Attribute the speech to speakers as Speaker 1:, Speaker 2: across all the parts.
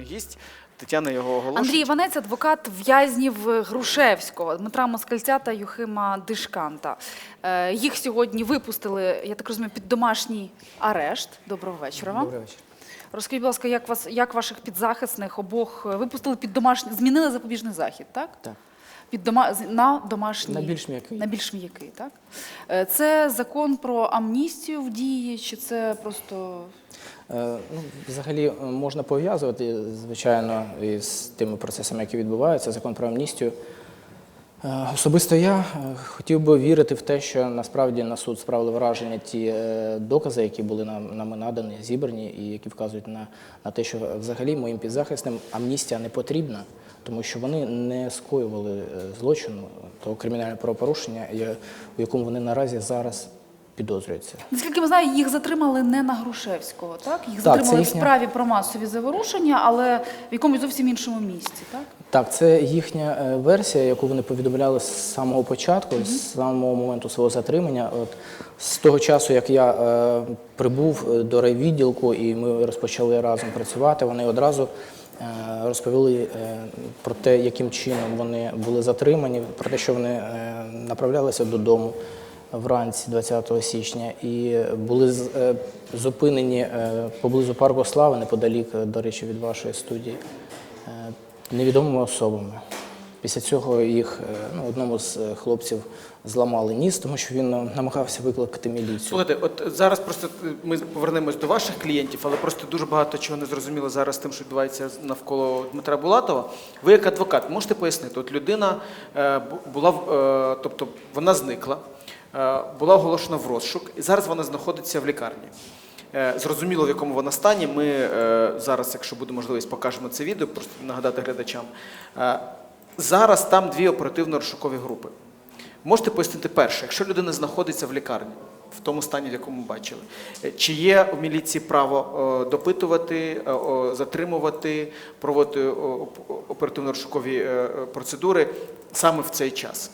Speaker 1: наступний гість. Тетяна його оголошує.
Speaker 2: Андрій Іванець, адвокат в'язнів Грушевського, Дмитра Москальця та Юхима Дишканта. Е, Їх сьогодні випустили, я так розумію, під домашній арешт. Доброго вечора вам.
Speaker 3: Добрий вечір.
Speaker 2: Розкажіть, будь ласка, як вас як ваших підзахисних обох е, випустили під домашній, змінили запобіжний захід, так?
Speaker 3: Так.
Speaker 2: Під дома на домашній
Speaker 3: На більш м'який.
Speaker 2: на більш м'який, так? Е, Це закон про амністію в дії, чи це просто
Speaker 3: Ну, взагалі е, можна пов'язувати, звичайно, із тими процесами, які відбуваються, закон про амністію. Е, Особисто я е, хотів би вірити в те, що насправді на суд справили враження ті е, докази, які були нам нами надані, зібрані, і які вказують на, на те, що взагалі моїм підзахисним амністія не потрібна, тому що вони не скоювали е, злочину того кримінального правопорушення, у якому вони наразі зараз підозрюються.
Speaker 2: Наскільки ми знаємо, їх затримали не на Грушевського, так? Їх
Speaker 3: Так,
Speaker 2: затримали
Speaker 3: це
Speaker 2: в справі про масові заворушення, але в якомусь зовсім іншому місці, так?
Speaker 3: Так, це їхня е, версія, яку вони повідомляли з самого початку, з самого моменту свого затримання. От з того часу, як я е, прибув е, до райвідділку і ми розпочали разом працювати, вони одразу е, розповіли про те, яким чином вони були затримані, про те, що вони направлялися додому вранці 20 січня і були е, зупинені е, поблизу парку слави, неподалік, е, до речі, від вашої студії невідомими особами. Після цього їх ну, одному з хлопців зламали ніс, тому що він намагався викликати міліцію.
Speaker 1: Слухайте, от зараз просто ми повернемось до ваших клієнтів, але просто дуже багато чого не зрозуміло зараз тим, що відбувається навколо Дмитра Булатова. Ви як адвокат можете пояснити? От людина була тобто вона зникла, була оголошена в розшук, і зараз вона знаходиться в лікарні. Е, Зрозуміло, в якому вона стані. Ми е, зараз, якщо буде можливість, покажемо це відео, просто нагадати глядачам. Е, Зараз там дві оперативно-розшукові групи. Можете пояснити перше, якщо людина знаходиться в лікарні, в тому стані, в якому бачили, е, чи є у міліції право е, допитувати, е, затримувати, проводити оперативно-розшукові е, е, процедури саме в цей час?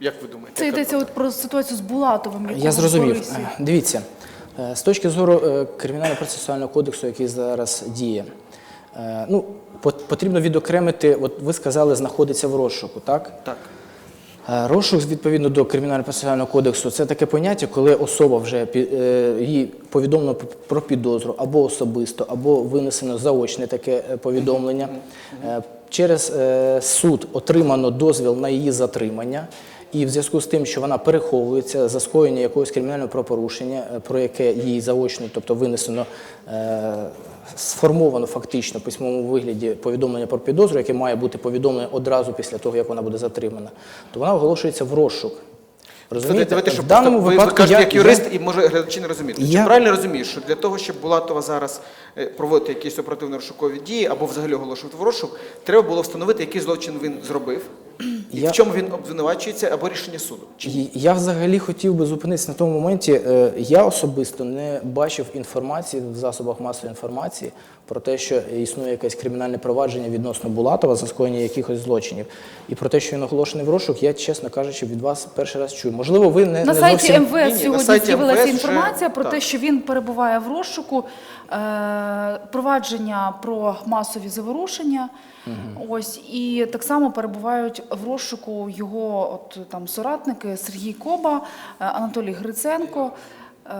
Speaker 1: Як ви думаєте?
Speaker 2: Це йдеться от про ситуацію з Булатовим.
Speaker 3: Я зрозумів. Е, Дивіться, е, з точки зору е, кримінально-процесуального кодексу, який зараз діє, ну, потрібно відокремити, от ви сказали, знаходиться в розшуку, так?
Speaker 1: Так.
Speaker 3: Розшук відповідно до кримінально-процесуального кодексу це таке поняття, коли особа вже їй повідомлено про підозру або особисто, або винесено заочне таке повідомлення. Через суд отримано дозвіл на її затримання. І в зв'язку з тим, що вона переховується за скоєння якогось кримінального правопорушення, е, про яке їй заочно, тобто винесено, е, сформовано фактично в письмовому вигляді повідомлення про підозру, яке має бути повідомлено одразу після того, як вона буде затримана, то вона оголошується в розшук. Розумієте,
Speaker 1: Давайте,
Speaker 3: в даному
Speaker 1: ви,
Speaker 3: випадку
Speaker 1: ви кажете
Speaker 3: я,
Speaker 1: як юрист, і може глядачі не розуміють. Чи правильно розумієш, що для того, щоб Булатова зараз е, проводити якісь оперативно-розшукові дії або взагалі оголошувати в розшук, треба було встановити, який злочин він зробив, і
Speaker 3: Я-
Speaker 1: в чому він обвинувачується, або рішення суду. Чи
Speaker 3: Я взагалі хотів би зупинитися на тому моменті. е, Я особисто не бачив інформації в засобах масової інформації про те, що існує якесь кримінальне провадження відносно Булатова за скоєння якихось злочинів. І про те, що він оголошений в розшук, я, чесно кажучи, від вас перший раз чую. Можливо, ви не,
Speaker 2: На
Speaker 3: не
Speaker 2: сайті
Speaker 3: зовсім...
Speaker 2: МВС
Speaker 1: Ні, ні,
Speaker 2: сьогодні
Speaker 1: сайті
Speaker 2: з'явилася
Speaker 1: МВС вже-
Speaker 2: інформація про
Speaker 1: так.
Speaker 2: те, що він перебуває в розшуку. Е, провадження про масові заворушення. Ось і так само перебувають в розшуку його от там соратники Сергій Коба, е, Анатолій Гриценко. Е,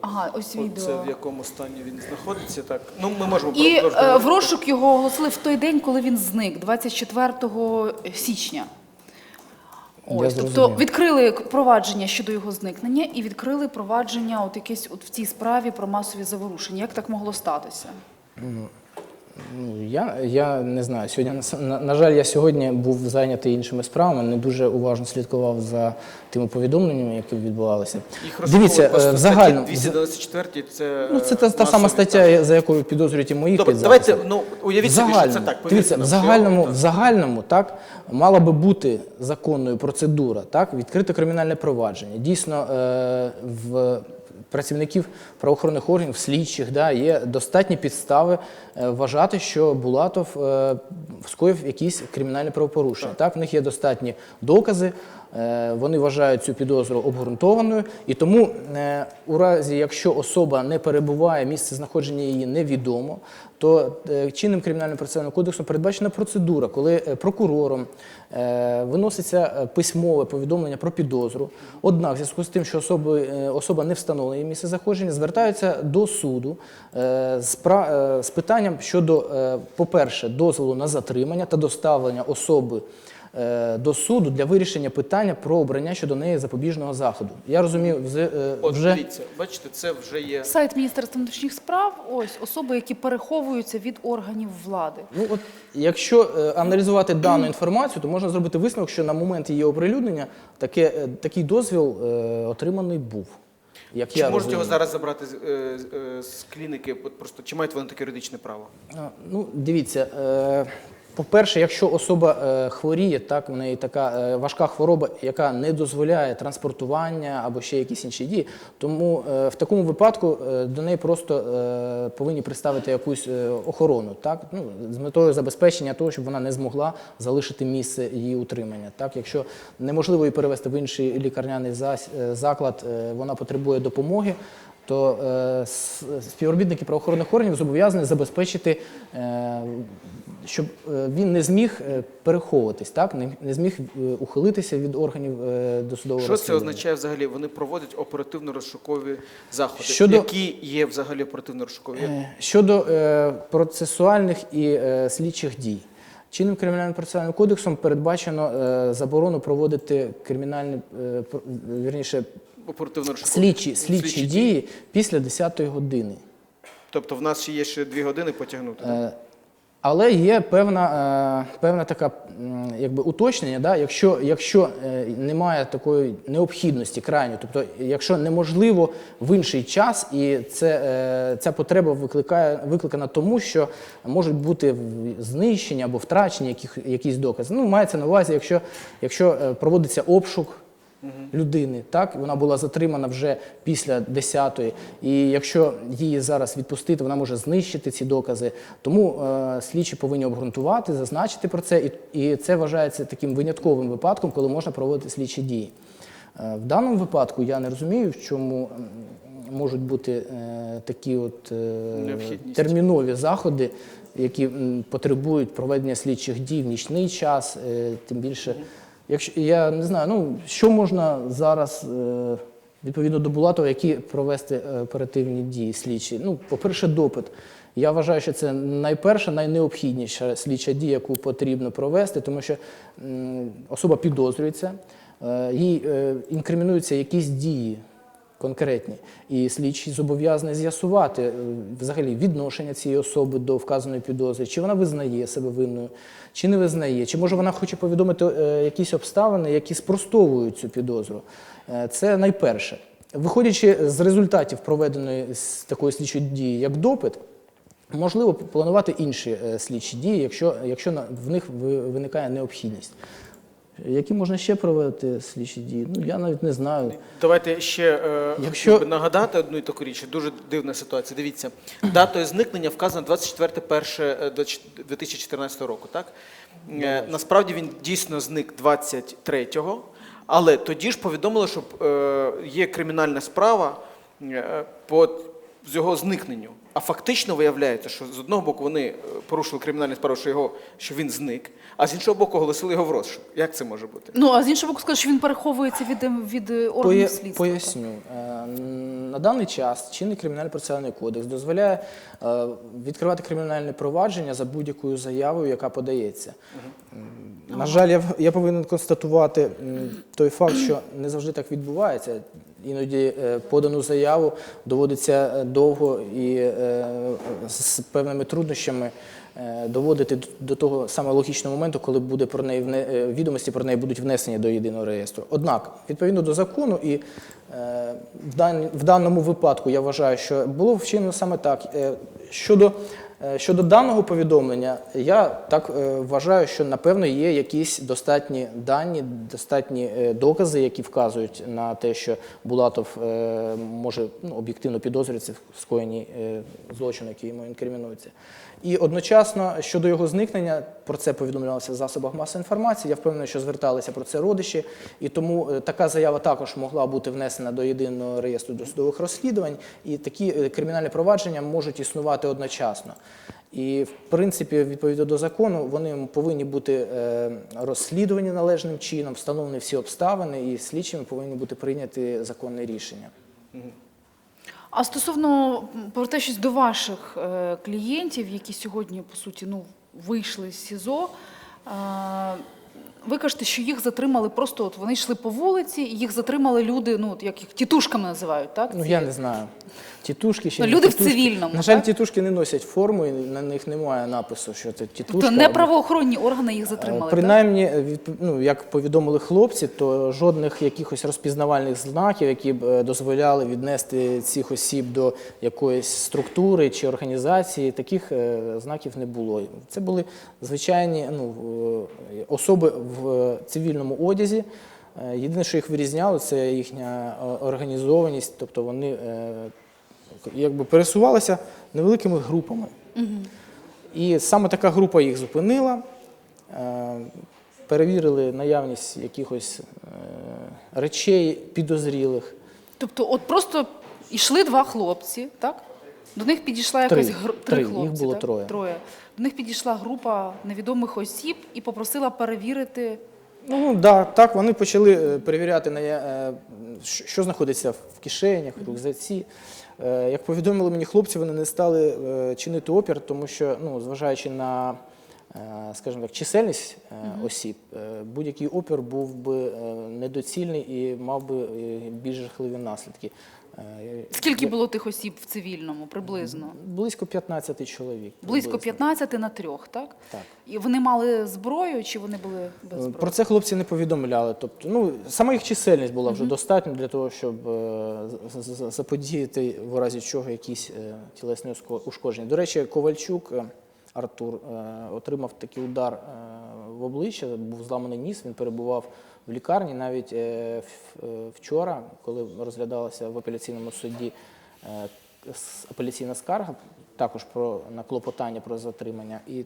Speaker 2: ага, ось
Speaker 1: Це в якому стані він знаходиться? Так. Ну, ми можемо
Speaker 2: І е, в розшук його оголосили в той день, коли він зник, 24 січня.
Speaker 3: Я
Speaker 2: Ось, тобто
Speaker 3: зрозумів.
Speaker 2: відкрили провадження щодо його зникнення і відкрили провадження от якесь от в цій справі про масові заворушення. Як так могло статися?
Speaker 3: Ну, я, я не знаю. Сьогодні, на, на, жаль, я сьогодні був зайнятий іншими справами, не дуже уважно слідкував за тими повідомленнями, які відбувалися.
Speaker 1: Їх
Speaker 3: Дивіться, е, в загальному...
Speaker 1: статті 224 це,
Speaker 3: Ну, це та, та сама стаття, за якою підозрюють і моїх
Speaker 1: Добре, давайте, ну, уявіть собі, що це так,
Speaker 3: Дивіться, в загальному, в загальному так, мала би бути законною процедура, так, відкрите кримінальне провадження. Дійсно, е, в працівників правоохоронних органів, слідчих, да, є достатні підстави е, вважати, що Булатов е, скоїв якісь кримінальні правопорушення. Так. в них є достатні докази, вони вважають цю підозру обґрунтованою. І тому, е, у разі, якщо особа не перебуває, місце знаходження її невідомо, то е, чинним кримінальним процесуальним кодексом передбачена процедура, коли е, прокурором е, виноситься е, письмове повідомлення про підозру. Однак, в зв'язку з тим, що особи, е, особа не встановлена її місце знаходження, звертаються до суду е, з, е, питанням щодо, е, по-перше, дозволу на затримання та доставлення особи е, до суду для вирішення питання про обрання щодо неї запобіжного заходу. Я розумію, вз- е,
Speaker 1: От дивіться, бачите, це вже є.
Speaker 2: Сайт Міністерства внутрішніх справ, ось особи, які переховуються від органів влади.
Speaker 3: Ну, от, якщо е, аналізувати дану інформацію, то можна зробити висновок, що на момент її оприлюднення таке, е, такий дозвіл е, отриманий був. Як
Speaker 1: Чи
Speaker 3: я
Speaker 1: можуть
Speaker 3: розумію.
Speaker 1: його зараз забрати з, е, з- е, з клініки? Просто чи мають вони таке юридичне право?
Speaker 3: А, Ну, дивіться, е, по-перше, якщо особа е, хворіє, так, в неї така е, важка хвороба, яка не дозволяє транспортування або ще якісь інші дії, тому е, в такому випадку е, до неї просто е, повинні представити якусь е, охорону, так, ну, з метою забезпечення того, щоб вона не змогла залишити місце її утримання. Так, якщо неможливо її перевести в інший лікарняний зас- е, заклад, е, вона потребує допомоги то е, співробітники правоохоронних органів зобов'язані забезпечити, е, щоб е, він не зміг е, переховуватись, так? не, зміг е, ухилитися від органів досудового
Speaker 1: Що це означає взагалі? Вони проводять оперативно-розшукові заходи.
Speaker 3: Щодо-
Speaker 1: Які є взагалі оперативно-розшукові?
Speaker 3: Щодо е, процесуальних і е, слідчих дій. Чинним кримінальним процесуальним кодексом передбачено е, заборону проводити кримінальні, е, вірніше,
Speaker 1: Оперативно-розшукові?
Speaker 3: слідчі, слідчі дії після 10-ї години.
Speaker 1: Тобто в нас ще є ще дві години потягнути.
Speaker 3: Е, Але є певна, е, певна така якби, уточнення, да? якщо, якщо е, немає такої необхідності крайньої, тобто якщо неможливо в інший час, і це, е, ця потреба викликає, викликана тому, що можуть бути знищені або втрачені якісь докази. Ну, мається на увазі, якщо, якщо проводиться обшук людини, так вона була затримана вже після 10-ї, і якщо її зараз відпустити, вона може знищити ці докази. Тому е, слідчі повинні обґрунтувати, зазначити про це, і, і це вважається таким винятковим випадком, коли можна проводити слідчі дії. Е, в даному випадку я не розумію, в чому можуть бути е, такі от е, термінові заходи, які м, потребують проведення слідчих дій в нічний час, е, тим більше. Якщо я не знаю, ну що можна зараз е, відповідно до Булатова, які провести е, оперативні дії слідчі? Ну, по-перше, допит. Я вважаю, що це найперша, найнеобхідніша слідча дія, яку потрібно провести, тому що особа підозрюється, е, їй інкримінуються якісь дії конкретні. І слідчий зобов'язаний з'ясувати е, взагалі відношення цієї особи до вказаної підозри, чи вона визнає себе винною, чи не визнає, чи може вона хоче повідомити е, якісь обставини, які спростовують цю підозру. Е, Це найперше. Виходячи з результатів проведеної такої слідчої дії, як допит, можливо планувати інші слідчі дії, якщо, якщо в них ви- виникає необхідність. Які можна ще проводити слідчі дії? Ну я навіть не знаю.
Speaker 1: Давайте ще е,
Speaker 3: Якщо-
Speaker 1: нагадати одну і таку річ. Дуже дивна ситуація. Дивіться, датою зникнення вказано 24.01.2014 року. Так Е, насправді він дійсно зник 23-го, але тоді ж повідомили, що е, є кримінальна справа е, по з його зникненню. А фактично виявляється, що з одного боку вони е, порушили кримінальну справу, що його що він зник, а з іншого боку оголосили його в розшук. Як це може бути?
Speaker 2: Ну а з іншого боку, скажуть, що він переховується від, ем, від е, органів
Speaker 3: Поя-
Speaker 2: слідства.
Speaker 3: Поясню. Е, На даний час чинний кримінальний процесуальний кодекс дозволяє е, відкривати кримінальне провадження за будь-якою заявою, яка подається. М, На жаль, я, я повинен констатувати той факт, що не завжди так відбувається. Іноді е, подану заяву доводиться е, довго і е, з певними труднощами доводити до- того саме логічного моменту, коли буде про неї відомості про неї будуть внесені до єдиного реєстру. Однак, відповідно до закону, і в, даному випадку я вважаю, що було вчинено саме так. Щодо Щодо даного повідомлення, я так е, вважаю, що напевно є якісь достатні дані, достатні е, докази, які вказують на те, що Булатов е, може ну, об'єктивно підозрюється в скоєнні е, злочину, який йому інкримінується. І одночасно щодо його зникнення, про це повідомлялося в засобах масової інформації. Я впевнений, що зверталися про це родичі, і тому е, така заява також могла бути внесена до єдиного реєстру досудових розслідувань, і такі е, кримінальні провадження можуть існувати одночасно. І в принципі, відповідно до закону, вони повинні бути е, розслідувані належним чином, встановлені всі обставини, і слідчими повинні бути прийняті законне рішення.
Speaker 2: А стосовно повертаючись до ваших е, клієнтів, які сьогодні по суті ну вийшли з СІЗО. Е, ви кажете, що їх затримали просто от вони йшли по вулиці, і їх затримали люди, ну от як їх тітушками називають, так?
Speaker 3: Ну я не знаю. Тітушки ще
Speaker 2: Ну, люди в цивільному,
Speaker 3: На жаль,
Speaker 2: так?
Speaker 3: тітушки не носять форму, і на них немає напису, що це тітушка.
Speaker 2: Тобто не правоохоронні органи їх затримали.
Speaker 3: Е,
Speaker 2: так?
Speaker 3: Принаймні, ну, як повідомили хлопці, то жодних якихось розпізнавальних знаків, які б е, дозволяли віднести цих осіб до якоїсь структури чи організації, таких е, знаків не було. Це були звичайні ну, е, особи в е, цивільному одязі. Е, Єдине, що їх вирізняло, це їхня е, організованість, тобто вони якби пересувалися невеликими групами. І саме така група їх зупинила, перевірили наявність якихось речей підозрілих.
Speaker 2: Тобто, от просто йшли два хлопці, так? До них підійшла
Speaker 3: Три.
Speaker 2: якась гр...
Speaker 3: Три. Їх
Speaker 2: хлопці.
Speaker 3: було
Speaker 2: так?
Speaker 3: троє.
Speaker 2: троє. До них підійшла група невідомих осіб і попросила перевірити.
Speaker 3: Ну да, так, вони почали е, перевіряти, на, е, що знаходиться в кишенях, в рюкзаці. Е, Як повідомили мені хлопці, вони не стали чинити опір, тому що, ну, зважаючи на, скажімо так, чисельність е, осіб, е, будь-який опір був би е, недоцільний і мав би е, більш жахливі наслідки. Е,
Speaker 2: Скільки було тих осіб в цивільному приблизно?
Speaker 3: Близько 15 чоловік.
Speaker 2: Близько
Speaker 3: приблизно.
Speaker 2: 15 на трьох, так?
Speaker 3: Так.
Speaker 2: І вони мали зброю чи вони були без зброї?
Speaker 3: Про це хлопці не повідомляли. Тобто, ну, сама їх чисельність була вже достатня для того, щоб е, заподіяти в разі чого якісь е, тілесні ушкодження. До речі, Ковальчук е, Артур е, отримав такий удар е, в обличчя, був зламаний ніс, він перебував в лікарні. Навіть е, вчора, коли розглядалася в апеляційному суді апеляційна скарга, також про на клопотання про затримання, і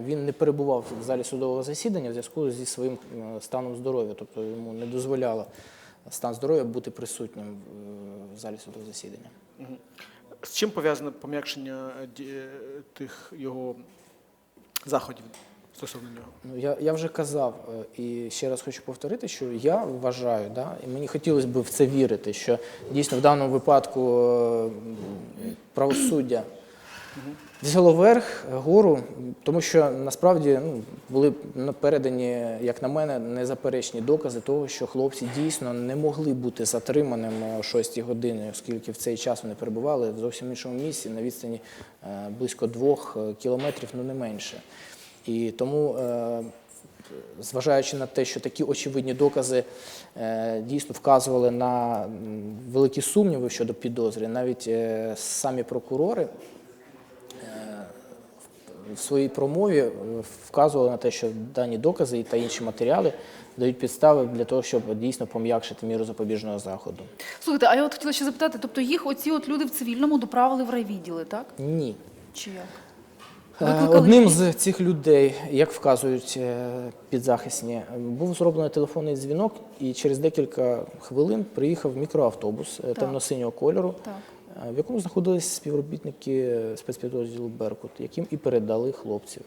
Speaker 3: він не перебував в залі судового засідання в зв'язку зі своїм станом здоров'я, тобто йому не дозволяло стан здоров'я бути присутнім в залі судового засідання.
Speaker 1: З чим пов'язане пом'якшення е, е, тих його заходів стосовно нього?
Speaker 3: Ну, я, я вже казав е, і ще раз хочу повторити, що я вважаю, да, і мені хотілося б в це вірити, що дійсно в даному випадку правосуддя взяло верх, гору, тому що насправді ну, були передані, як на мене, незаперечні докази того, що хлопці дійсно не могли бути затриманими о 6 години, оскільки в цей час вони перебували в зовсім іншому місці на відстані е, близько двох е, кілометрів, ну не менше. І тому, е, зважаючи на те, що такі очевидні докази е, дійсно вказували на великі сумніви щодо підозри, навіть е, самі прокурори в своїй промові е, вказували на те, що дані докази та інші матеріали дають підстави для того, щоб дійсно пом'якшити міру запобіжного заходу.
Speaker 2: Слухайте, а я от хотіла ще запитати, тобто їх оці от люди в цивільному доправили в райвідділи, так?
Speaker 3: Ні.
Speaker 2: Чи як?
Speaker 3: Е,
Speaker 2: Викликали
Speaker 3: Одним з цих людей, як вказують е, підзахисні, е, був зроблений телефонний дзвінок, і через декілька хвилин приїхав мікроавтобус е, темно-синього кольору,
Speaker 2: Так.
Speaker 3: Е, в якому знаходились співробітники спецпідрозділу Беркут, яким і передали хлопців.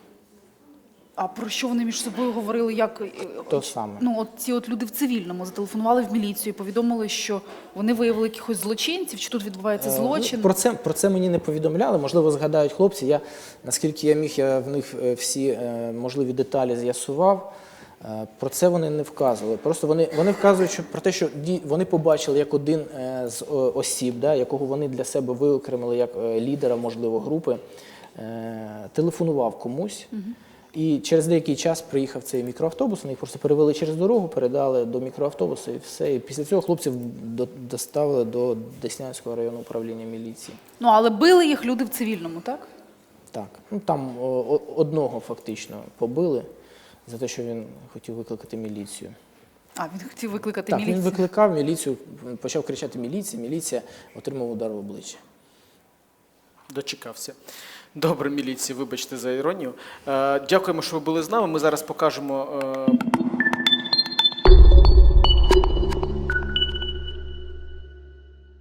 Speaker 2: А про що вони між собою говорили? Як е,
Speaker 3: То саме.
Speaker 2: ну от ці от люди в цивільному зателефонували в міліцію, і повідомили, що вони виявили якихось злочинців, чи тут відбувається
Speaker 3: Е,
Speaker 2: злочин?
Speaker 3: ну, Про це, про це мені не повідомляли. Можливо, згадають хлопці. Я, наскільки я міг, я в них всі можливі деталі з'ясував. Е, Про це вони не вказували. Просто вони, вони вказують що, про те, що ді- вони побачили, як один е, з осіб, да, якого вони для себе виокремили як е, лідера, можливо, групи, телефонував комусь. І через деякий час приїхав цей мікроавтобус, вони їх просто перевели через дорогу, передали до мікроавтобуса і все. І після цього хлопців до- доставили до Деснянського районного управління міліції.
Speaker 2: Ну але били їх люди в цивільному, так?
Speaker 3: Так. Ну, там о- одного фактично побили за те, що він хотів викликати міліцію.
Speaker 2: А, він хотів викликати
Speaker 3: Так,
Speaker 2: міліцію.
Speaker 3: він викликав міліцію, почав кричати міліція, міліція отримав удар в обличчя.
Speaker 1: Дочекався. Добре, міліції, вибачте за іронію. Е, Дякуємо, що ви були з нами. Ми зараз покажемо е,